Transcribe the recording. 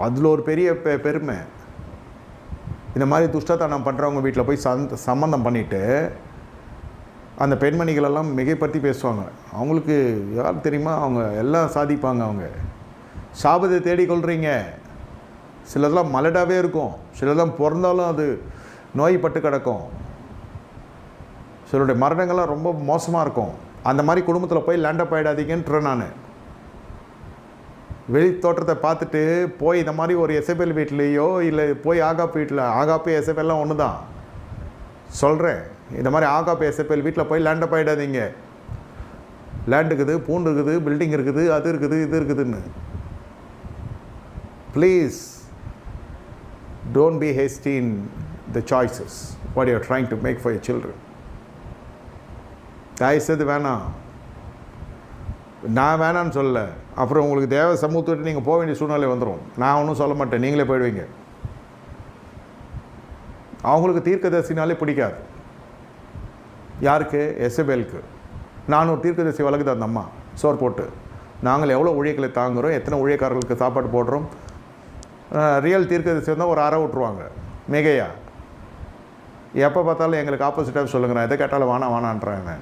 அதில் ஒரு பெரிய பெ பெருமை. இந்த மாதிரி துஷ்டத்தனம் பண்ணுறவங்க வீட்டில் போய் சந்த சம்மந்தம் பண்ணிவிட்டு அந்த பெண்மணிகளெல்லாம் மிகைப்படுத்தி பேசுவாங்க. அவங்களுக்கு யார் தெரியுமா? அவங்க எல்லாம் சாதிப்பாங்க அவங்க. சாபத்தை தேடிக்கொள்கிறீங்க சிலதெல்லாம் மலடாவே இருக்கும். சிலதெல்லாம் பிறந்தாலும் அது நோய்பட்டு கிடக்கும். சிலருடைய மரணங்கள்லாம் ரொம்ப மோசமாக இருக்கும். அந்த மாதிரி குடும்பத்தில் போய் லேண்டப் ஆகிடாதீங்கன்றேன் நான். வெளி தோற்றத்தை பார்த்துட்டு போய் இந்த மாதிரி ஒரு எஸ்எப்எல் வீட்லேயோ இல்லை போய் ஆகாப்பு வீட்டில் ஆகாப்பு எஸ்எப்எல்லாம் ஒன்று தான் சொல்கிறேன் இந்த மாதிரி ஆகாப்பு எஸ்எப்எல் வீட்டில் போய் லேண்டை போயிடாதீங்க. லேண்ட் இருக்குது பூண்டு இருக்குது பில்டிங் இருக்குது அது இருக்குது இது இருக்குதுன்னு. Please don't be hasty in the choices what you're trying to make for your children தயவுசெய்து வேணாம். நான் வேணான்னு சொல்லலை. அப்புறம் உங்களுக்கு தேவை சமூகத்தை விட்டு நீங்கள் போக வேண்டிய சூழ்நிலை வந்துடும் நான் ஒன்றும் சொல்ல மாட்டேன். நீங்களே போயிடுவீங்க. அவங்களுக்கு தீர்க்கதரிசினாலே பிடிக்காது. யாருக்கு? எஸ்எபேலுக்கு நான் ஒரு தீர்க்கதரிசி வழக்குது அந்த அம்மா. சோர் போட்டு. நாங்கள் எவ்வளோ ஊழியர்களை தாங்குகிறோம் எத்தனை ஊழியக்காரர்களுக்கு சாப்பாடு போடுறோம்? ரியல் தீர்க்கதரிசி வந்தால் ஒரு அறை விட்ருவாங்க மிகையா? எப்போ பார்த்தாலும் எங்களுக்கு ஆப்போசிட்டாக சொல்லுங்க. நான் எதை கேட்டாலும் வானா வானான்றாங்க